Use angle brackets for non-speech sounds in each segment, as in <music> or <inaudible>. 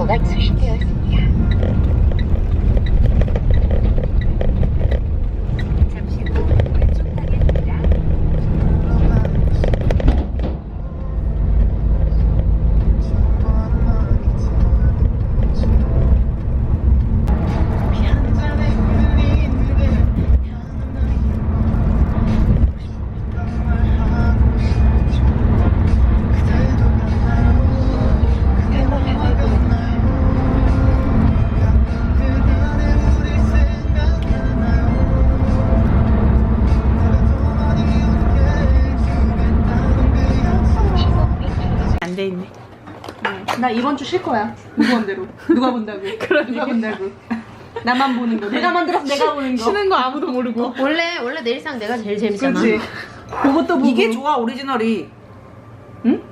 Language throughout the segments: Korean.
정보가 수신되어 있 나 이번 주 쉴 거야. 누구 원대로. 누가 본다고. <laughs> 누가 본다고. <laughs> 나만 보는 거. 내가 만들어서 내가 보는 거. 쉬는 거 아무도 모르고. 원래 원래 내 일상 내가 제일 재밌잖아. 그렇지. 그것도 보고. 이게 좋아 오리지널이. 응?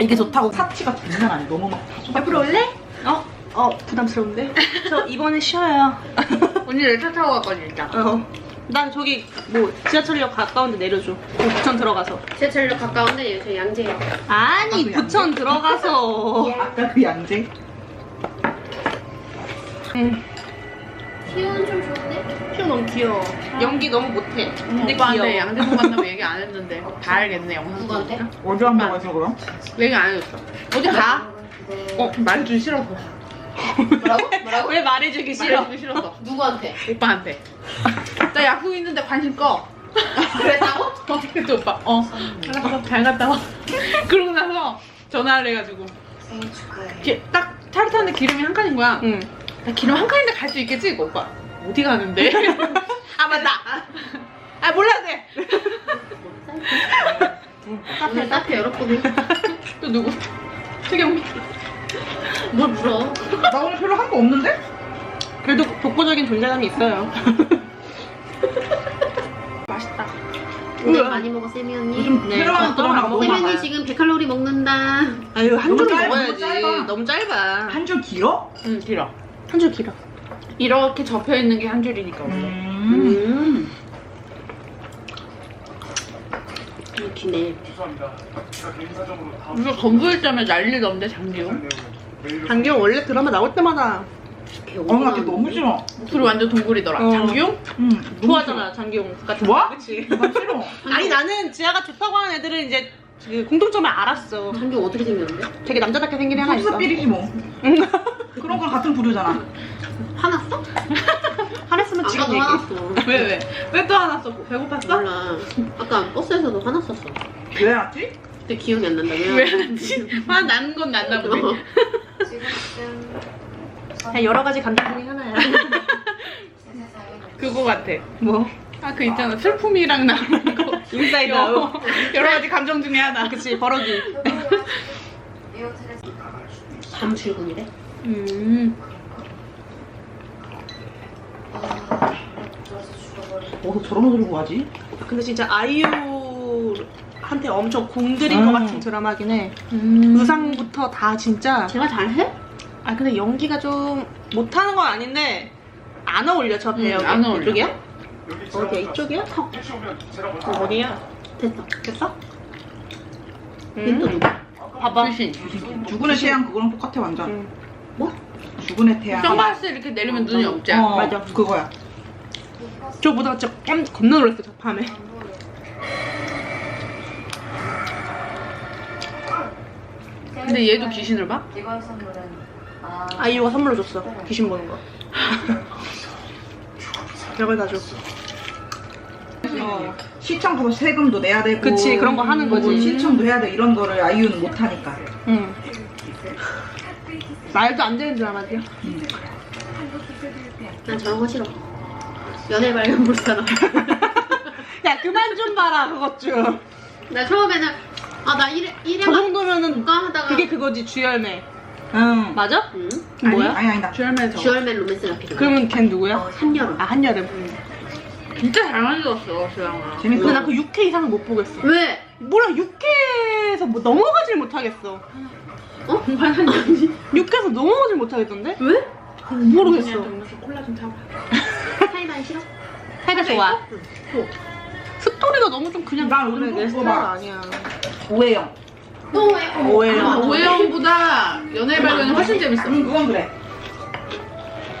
이게 좋다고 사치가 장난 아니야. 너무 막. 옆으로 올래? 어? 어, 부담스러운데? <laughs> 저 이번에 쉬어요. 언니 열차 타고 갔거든 진짜. 어. 난 저기 뭐 지하철역 가까운데 내려줘. 그 부천 들어가서. 지하철역 가까운데 저 양재역. 아니, 그 부천 들어가서. 아까 그 양재. 시원 좀 좋은데? 표 너무 귀여워. 연기 너무 못해. 근데 귀여워. 오빠한테 양재동 간다고 얘기 안 했는데 <laughs> 다 알겠네 영상 누구한테? 어디 한다고 해서 그럼? 얘기 안 해줬어 어디 가? 어 말해주기 싫어서 뭐라고? 뭐라고? 왜 말해주기 싫어? 말해주기 싫어서 누구한테? 오빠한테 나 약속 있는데 관심 꺼 그랬다고? 어, 그때 오빠 어 알았어 잘 갔다 와 그러고 나서 전화를 해가지고 기- 딱 차를 타는데 기름이 한 칸인 거야 응. 나 기름 한 칸인데 갈 수 있겠지? 이거 오빠 어디 가는데? <laughs> 아, 맞다. 아 몰라도 돼 오늘 카페 열었거든. 또 누구? 최경미 뭘 물어? 나 오늘 별로 한 거 없는데? 그래도 독보적인 존재감이 있어요. 오늘 많이 먹어 세미 언니. 요즘 네, 저 드라마 너무 세미 언니. 지금 100칼로리 먹는다. 아유, 한 너무 줄 짧아, 먹어야지. 너무 짧아. 너무 짧아. 한 줄 길어? 응 길어 한 줄 길어. 이렇게 접혀 있는 게 한 줄이니까 원래. 음. 기네. 우리가 건부일점에 난리던데 장기용 장기영 원래 드라마 나올 때마다 어, 나 걔 너무 싫어. 목소리 완전 동굴이더라 어. 장기용? 응. 너무 좋아하잖아, 장기영 같은 좋아? 거. 그치? 싫어. 나 싫어. <laughs> 아니, 나는 지아가 좋다고 하는 애들은 이제 그 공통점을 알았어. 장기 어떻게 생겼는데? 되게 남자답게 생긴 애 하나 있어. 속수필이지 뭐. <laughs> 그런 건 같은 부류잖아. 화났어? <laughs> 화냈으면 지금 아까도 얘기해. 화났어. 왜 왜? 왜 또 하나 써? 배고팠어? 몰라. 아까 버스에서도 화났었어. 왜 났지? 근데 기억이 안 난다. 왜 났지? 화 나는 건 났나 보네 어. 그냥 여러 가지 감정 중에 하나야. <laughs> 그거 같아 뭐? 아 그 있잖아 슬픔이랑 거 인사이드 여러, 아웃. 여러 가지 감정 중에 하나 그치, 버럭이. 밤 출근이래. 음 어디서 저런 거 들고 가지? 근데 진짜 아이유한테 엄청 공들인 음. 것 같은 드라마긴 해. 음. 의상부터 다 진짜. 제가 잘해? 아 근데 연기가 좀 못하는 건 아닌데 안 어울려 저 배역에. 안 어울려. 이쪽이야? 어디야? 이쪽이야? 어디야? 됐어. 됐어? 또 음. 누구? 봐봐. 귀신 죽은의 태양 그거랑 똑같아 완전. 응. 뭐? 죽은의 태양. 선글라스 이렇게 내리면 눈이 없지 어, 맞아. 그거야. 저 보다가 진짜 깜, 겁나 놀랐어 저 밤에. 근데 얘도 귀신을 봐? 아이유가 선물로 줬어. 귀신 보는 거. <laughs> 별걸 다 줘. 어, 시청 가서 세금도 내야 되고. 그치, 그런 거 하는 거지. 뭐 신청도 해야 돼. 이런 거를 아이유는 못 하니까. 응. 말도 안 되는 드라마지야. 난 저런 거 싫어. 연애 발견 불사라. <laughs> 야 그만 좀 봐라 그것 좀. 나 처음에는 아 나 이래 이래 저 정도면은 볼까 하다가 그게 그거지 주열매. 응. 맞아? 응? 아니, 뭐야? 아니 아니다. 주얼맨 저 주얼맨 로맨스 같기도. 그러면 걘 누구야? 한여름. 아 한여름. 진짜 잘 만들었어 주영아 재밌어. 근데 나그 6회 이상을 못 보겠어. 왜? 몰라 6회에서 뭐 넘어가질 못하겠어. 어? 반한 년이? 6회에서 넘어가질 못하겠던데? 왜? 모르겠어. 콜라 좀 타봐 <laughs> 사이다 싫어? 해가 좋아. 스토리가 너무 좀 그냥 나내 그거 스타일 봐. 아니야. 오해영. 또 왜? 오해요. 오해영보다 연애 발견이 훨씬 재밌어. 응 그건 그래.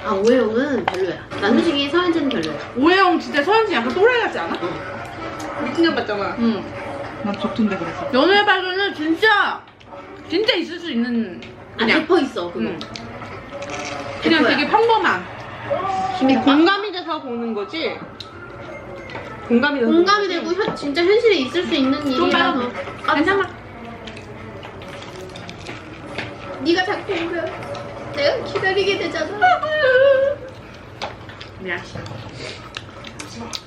아 오해영은 별로야. 난 솔직히 서현진은 별로야. 오해영 진짜 서현진 약간 또라이 같지 않아? 미친년 같잖아. 응. 난 좋던데 그래서. 연애 발견은 진짜 진짜 있을 수 있는 아 그냥 대퍼 있어 그거. 응. 그냥 대포야. 되게 평범한. 공 공감이 돼서 보는 거지. 공감이 돼서. 공감이 보는 거지? 되고 현, 진짜 현실에 있을 수 있는 일이라서. 빨리. 아, 괜찮아. 네가 자꾸 오면 내가 기다리게 되잖아. 미안.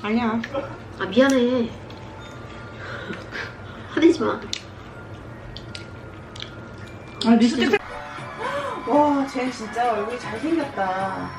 아니야. 아 미안해. 화내지 마. 아 립스틱. <gasps> 와, 쟤 진짜 얼굴이 잘생겼다.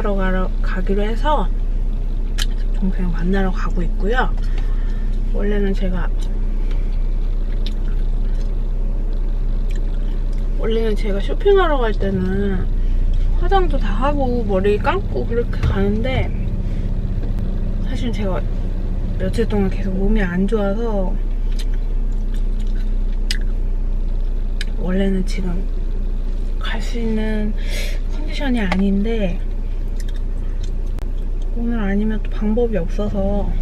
사러 가러, 가기로 해서 동생 만나러 가고 있고요. 원래는 제가 원래는 제가 쇼핑하러 갈 때는 화장도 다 하고 머리 감고 그렇게 가는데 사실 제가 며칠 동안 계속 몸이 안 좋아서 원래는 지금 갈 수 있는 컨디션이 아닌데 오늘 아니면 또 방법이 없어서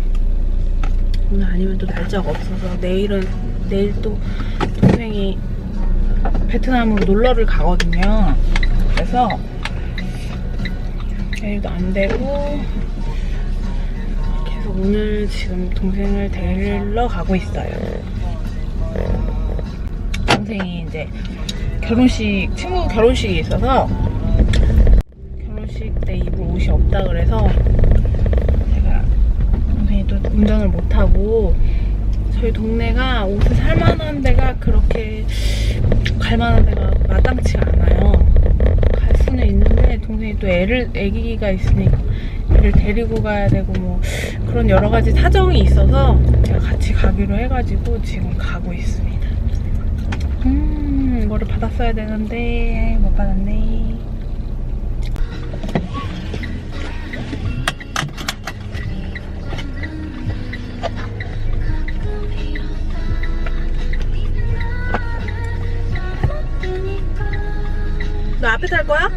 오늘 아니면 또 날짜가 없어서 내일은 내일 또 동생이 베트남으로 놀러를 가거든요. 그래서 내일도 안 되고 계속 오늘 지금 동생을 데리러 가고 있어요. 동생이 이제 결혼식 친구 결혼식이 있어서 결혼식 때 입을 옷이 없다 그래서 운전을 못 하고 저희 동네가 옷을 살 만한 데가 그렇게 갈 만한 데가 마땅치가 않아요. 갈 수는 있는데 동생이 또 애를 애기가 있으니까 애를 데리고 가야 되고 뭐 그런 여러 가지 사정이 있어서 제가 같이 가기로 해가지고 지금 가고 있습니다. 음, 이거를 받았어야 되는데 못 받았네. 너 앞에 탈 거야?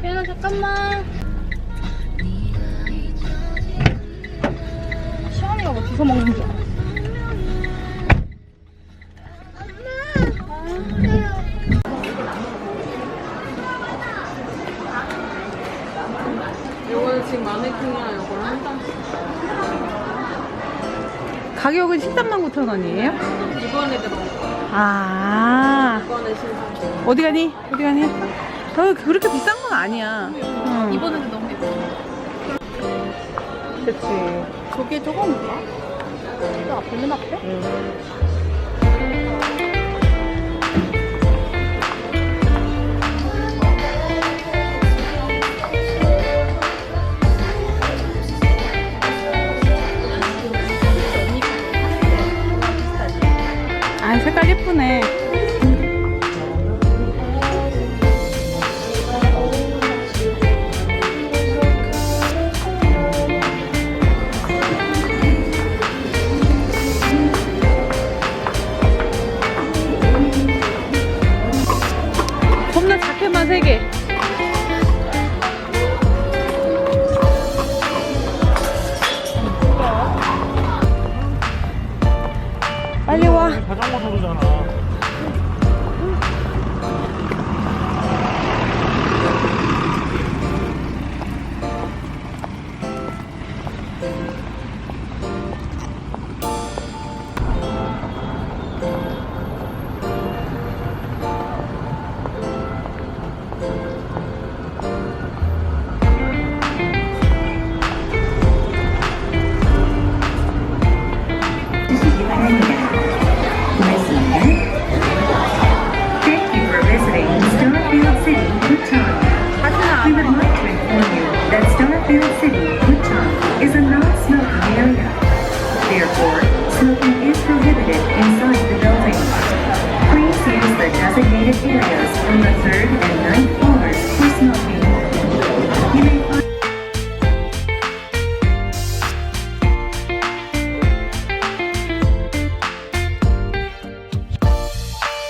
태연아 잠깐만. 시원이가 뭐 주워 먹는 줄 알아. 이거는 지금 마네킹이랑 이거랑 한 장씩. 가격은 13만 9천 원이에요? 이번에 들어. 아. 이번에 신상. 어디 가니? 어디 가니? 어, 그렇게 비싼 건 아니야. 응. 이번에도 너무 예뻐. 그치. 저게 저건가? 이거 앞에 앞에? 아, 예쁘네. We would like to inform you that Starfield City, Bhutan is a non-smoking area. Therefore, smoking is prohibited inside the building. Please use the designated areas on the third and ninth floor